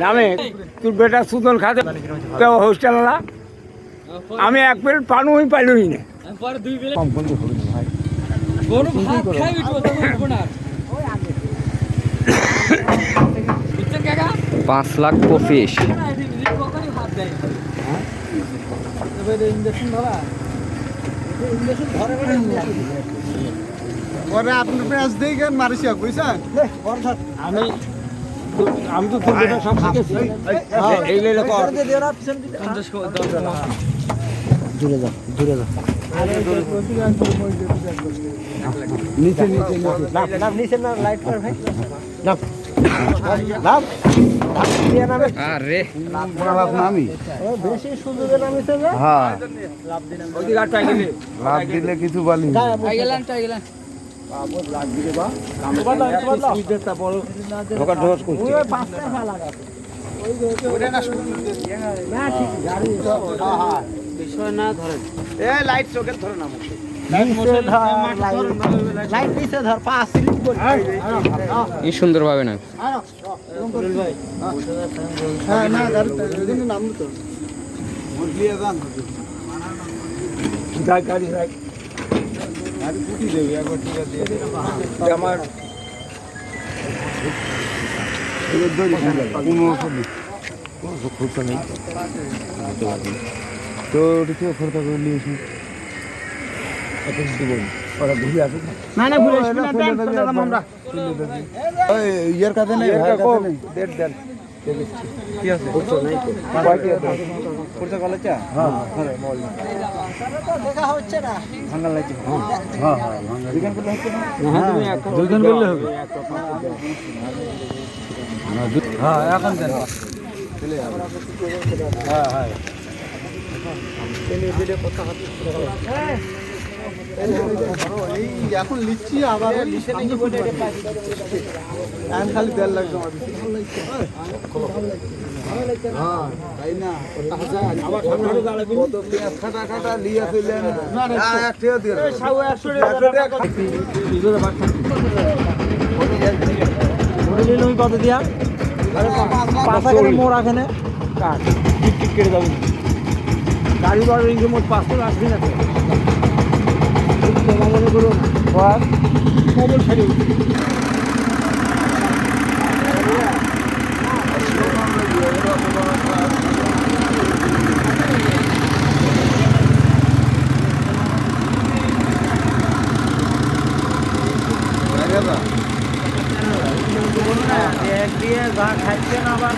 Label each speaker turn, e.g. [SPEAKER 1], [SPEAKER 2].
[SPEAKER 1] নামে তোর বেটা সুদন খাতে তো হোস্টেল না আমি এক প্লেট পানুই পাইলই না?
[SPEAKER 2] পাঁচ লাখ পঁচিশ।
[SPEAKER 3] পরে আপনি পেঁয়াজ দিয়ে কেন মারিছি বুঝছেন
[SPEAKER 1] আমি আমি তো সব শিখেছি এই লেলে কর দূরে যা দূরে যা নিচে নিচে নিচে নাম নাম নিচে না লাইট কর ভাই নাম
[SPEAKER 3] হ্যাঁ কিছু বলি
[SPEAKER 4] টাই
[SPEAKER 1] ঢোকা ঢোস করছে
[SPEAKER 3] এ লাইট চোখের ধরে নামো
[SPEAKER 1] লাইট নিচে ধর পা স্লিপ করে।
[SPEAKER 2] কি সুন্দর ভাবে না।
[SPEAKER 3] হ্যাঁ না গাড়িটা ওই জন্য নামলো তো মুরগিয়ে যান
[SPEAKER 1] গাড়ি গাড়ি রাখ
[SPEAKER 3] গাড়ি কুটি দেবে একবার টিকা দিয়ে দেবে
[SPEAKER 1] আমার
[SPEAKER 3] তো ওটিকে ফোরটা করে নিয়েছি
[SPEAKER 1] ওরা ঘুরে আসুক
[SPEAKER 3] না না ঘুরে আসবি না দেন আমরা। ওই ইয়ের কাছে নেই ভাইয়ের কাছে নেই।
[SPEAKER 1] দেড় দেড়
[SPEAKER 3] কি আছে?
[SPEAKER 1] বুঝছ নাই তো
[SPEAKER 3] কয়টি আছে? কোরসা কলেজা হ্যাঁ।
[SPEAKER 1] দেখা হচ্ছে না
[SPEAKER 3] ভাঙা লাগছে। হ্যাঁ হ্যাঁ ভাঙা দিকেন করলে হচ্ছে না?
[SPEAKER 1] দুজন বললে হবে।
[SPEAKER 3] হ্যাঁ এখন দেন। হ্যাঁ হ্যাঁ। এই এখন লিখছি আবার এখন খালি দেড় লাখ জমা দিচ্ছি। না?
[SPEAKER 1] আবার
[SPEAKER 3] কত পেঁয়াজ খাটা খাটা লিয়া চলেন এক টাকা দিয়ে দেবেন।
[SPEAKER 1] সাউ একশো
[SPEAKER 3] একশো টাকা
[SPEAKER 1] কত দিয়া? করে মোড় আখানে কাট টিক টিক কেটে যাব। গাড়ি বাড়ি রিঙ্গে মোট পাঁচশো আসবি না তোমার মনে করো ছাড়ি। এক দিয়ে যা খাইছেন আবার